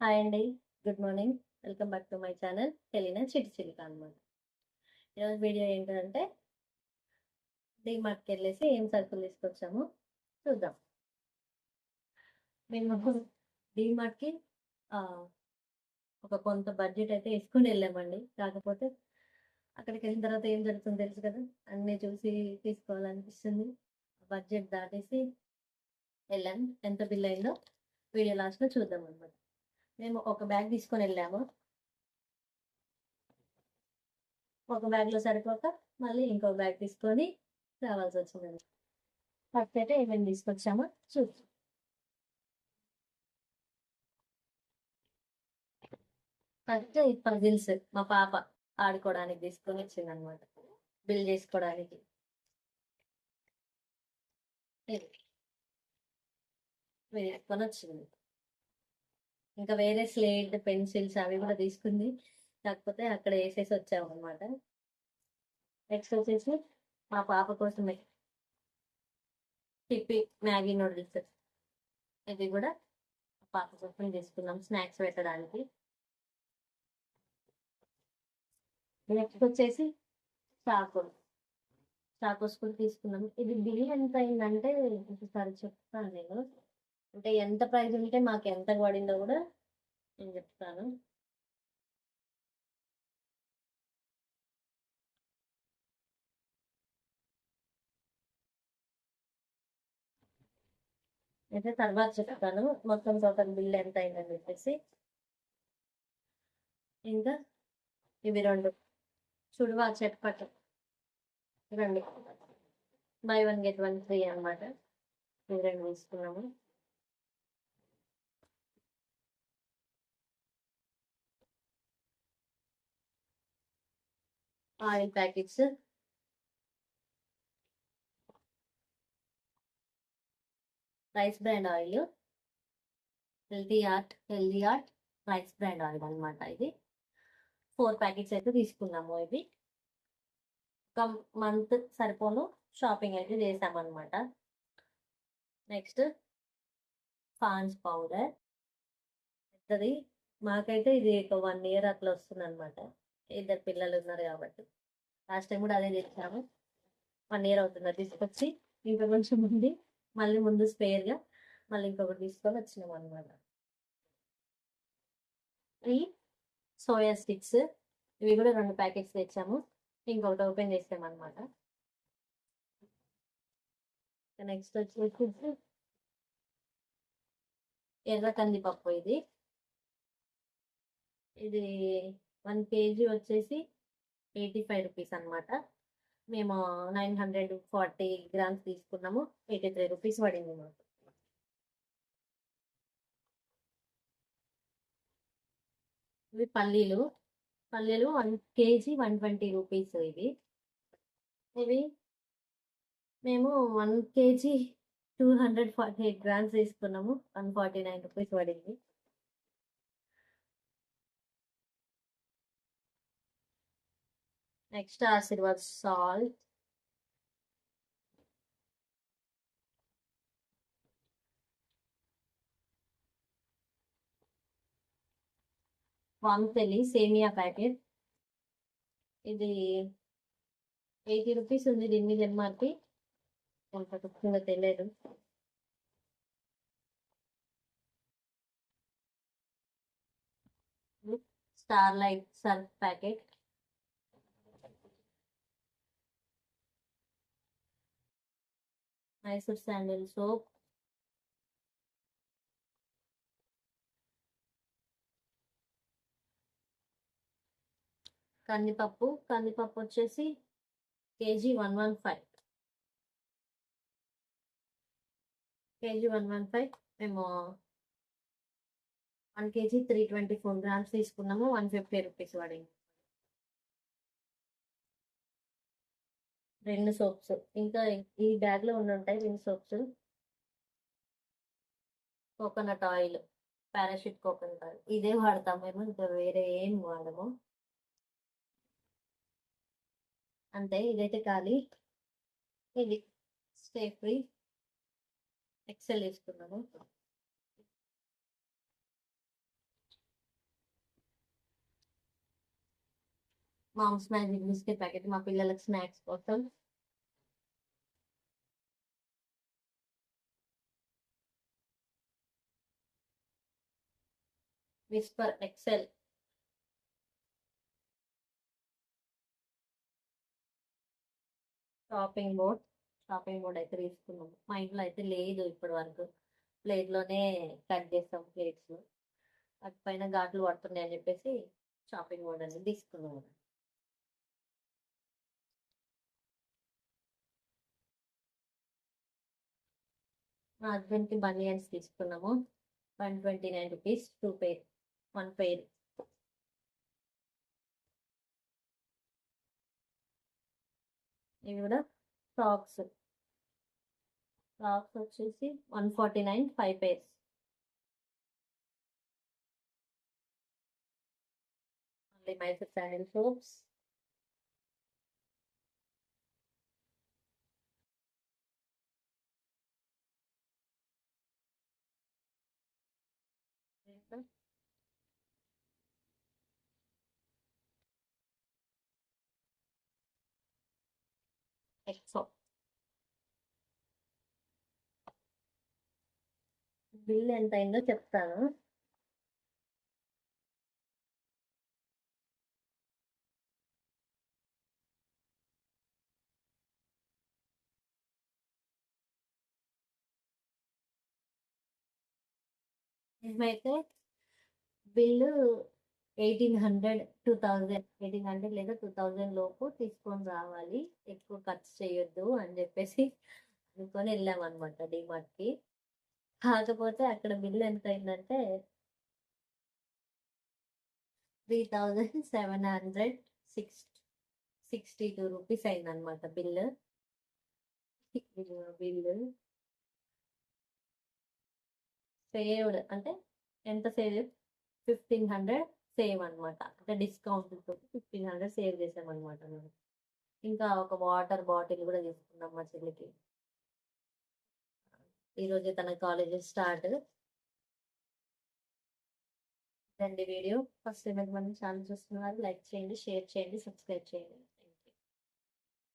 Hi అండి. Good morning. Welcome back to my channel తెలియన చిటి చిలుక అనమాట ఈరోజు వీడియో ఏంటంటే డీమార్ట్కి వెళ్ళేసి ఏం సరుకులు తీసుకొచ్చామో చూద్దాం. మేము డీమార్ట్కి ఒక కొంత బడ్జెట్ అయితే వేసుకొని వెళ్ళామండి. కాకపోతే అక్కడికి వెళ్ళిన తర్వాత ఏం జరుగుతుందో తెలుసు కదా? అన్నీ చూసి తీసుకోవాలనిపిస్తుంది. బడ్జెట్ దాటేసి వెళ్ళాను ఎంత బిల్ అయిందో వీడియో లాస్ట్లో చూద్దాం అనమాట మేము ఒక బ్యాగ్ తీసుకొని వెళ్ళాము. ఒక బ్యాగ్లో సరిపోక మళ్ళీ ఇంకో బ్యాగ్ తీసుకొని రావాల్సి వచ్చిందండి ఫస్ట్ అయితే ఏమేమి తీసుకొచ్చామో చూద్దాం. ఫస్ట్ ఈ పజిల్స్ మా పాప ఆడుకోవడానికి తీసుకొని వచ్చింది అనమాట బిల్ చేసుకోవడానికి మీరు తీసుకొని వచ్చింది. ఇంకా వేరే స్లేట్ పెన్సిల్స్ అవి కూడా తీసుకుంది. కాకపోతే అక్కడ వేసేసి వచ్చాము అనమాట నెక్స్ట్ వచ్చేసి మా పాప కోసమే టిప్పి మ్యాగీ నూడిల్స్. ఇది కూడా పాప కోసం తీసుకున్నాం స్నాక్స్ పెట్టడానికి. నెక్స్ట్ వచ్చేసి చాకు. చాకోస్ కూడా తీసుకున్నాం. ఇది బిల్ ఎంత అయిందంటే ఒకసారి చెప్తాను నేను. అంటే ఎంత ప్రైస్ ఉంటే మాకు ఎంత పడిందో కూడా నేను చెప్తాను. అయితే తర్వాత చెప్తాను. మొత్తం టోటల్ బిల్ ఎంత అయిందని చెప్పేసి. ఇంకా ఇవి రెండు. చుడువా చెట్పట్టు రెండు. Buy one get one free అనమాట ఇవి రెండు తీసుకున్నాము. Oil packets rice bran oil healthy heart healthy heart rice bran oil అనమాట ఇది ఫోర్ ప్యాకెట్స్ అయితే తీసుకున్నాము ఇది ఒక మంత్ సరిపోను షాపింగ్ అయితే చేసామన్నమాట నెక్స్ట్ పాన్స్ పౌడర్ పెద్దది మాకైతే ఇది ఒక వన్ ఇయర్ అట్లా వస్తుంది అనమాట ఇద్దరు పిల్లలు ఉన్నారు కాబట్టి. లాస్ట్ టైం కూడా అదే తెచ్చాము వన్ ఇయర్ అవుతుంది తీసుకొచ్చి. ఇంకా కొంచెం ఉంది. మళ్ళీ ముందు స్పేర్గా మళ్ళీ ఇంకొకటి తీసుకొని వచ్చినాం అనమాట ఈ సోయా స్టిక్స్ ఇవి కూడా రెండు ప్యాకెట్స్ తెచ్చాము. ఇంకొకటి ఓపెన్ చేసాం అనమాట నెక్స్ట్ వచ్చేసి ఎర్ర కందిపప్పు ఇది. ఇది వన్ కేజీ వచ్చేసి ఎయిటీ ఫైవ్ రూపీస్ అనమాట మేము నైన్ హండ్రెడ్ ఫార్టీ గ్రామ్స్ తీసుకున్నాము. ఎయిటీ త్రీ రూపీస్ పడింది మాకు. ఇవి పల్లీలు. పల్లీలు one KG one twenty rupees ఇవి. ఇవి మేము one KG two hundred forty eight grams తీసుకున్నాము. వన్ ఫార్టీ నైన్ రూపీస్ పడింది. నెక్స్ట్ ఆశీర్వాద్ సాల్ట్ వాంతెలి సేమియా ప్యాకెట్. ఇది ఎయిటీ రూపీస్ ఉంది దీని మీద ఎంఆర్పి అంత తక్కువగా తెలియదు. Star light surf packet. Mysore sandal soap కందిపప్పు కందిపప్పు వచ్చేసి KG one one five KG one one five మేము one KG three twenty four grams తీసుకున్నాము వన్ ఫిఫ్టీ రూపీస్ పడింది. రెండు సోప్స్. ఇంకా ఈ బ్యాగ్లో ఉంటాయి రెండు soaps. Coconut oil parachute coconut oil. ఇదే వాడతాం మేము ఇంకా వేరే ఏం వాడము. అంతే ఇదైతే ఖాళీ. ఇది స్టే ఫ్రీ. ఎక్సెల్ వేసుకున్నాము మామ్ స్నాక్ బిస్కెట్ ప్యాకెట్ మా పిల్లలకు స్నాక్స్ కోసం. Whisper excel shopping board shopping board అయితే తీసుకున్నాము. మా ఇంట్లో అయితే లేదు ఇప్పటి వరకు. ప్లేట్లోనే కట్ చేస్తాం ప్లేట్స్ వాటి పైన ఘాట్లు పడుతున్నాయి అని చెప్పేసి షాపింగ్ బోర్డ్ అనేది తీసుకున్నాము. మా హస్బెండ్కి బనియన్స్ తీసుకున్నాము. One twenty nine rupees two pair one pair ఇవి కూడా ఫ్రాక్స్ ఫ్రాక్స్ వచ్చేసి one forty nine five pairs మళ్ళీ మైసూర్ శాండిల్ సోప్స్ ఎక్సో బిల్ ఎంత అయిందో చెప్తాను మేమైతే bill eighteen hundred two thousand eighteen hundred లేదా టూ థౌజండ్ లోపు తీసుకొని రావాలి. ఎక్కువ ఖర్చు చేయొద్దు అని చెప్పేసి అనుకొని వెళ్ళాం అనమాట డిమార్ట్కి కాకపోతే అక్కడ బిల్ ఎంత అయిందంటే three thousand seven hundred six sixty two rupees అయిందనమాట బిల్లు బిల్లు సేవ్డ్ అంటే ఎంత సేవ్? ఫిఫ్టీన్ హండ్రెడ్ సేవ్ అనమాట అంటే డిస్కౌంట్ ఫిఫ్టీన్ హండ్రెడ్ సేవ్ చేసామన్నమాట మేము. ఇంకా ఒక వాటర్ బాటిల్ కూడా తీసుకున్నాం మా చెల్లికి. ఈరోజు తన కాలేజ్ స్టార్ట్. రండి వీడియో. ఫస్ట్ టైం మన ఛానల్ చూస్తున్నారు లైక్ చేయండి షేర్ చేయండి సబ్స్క్రైబ్ చేయండి.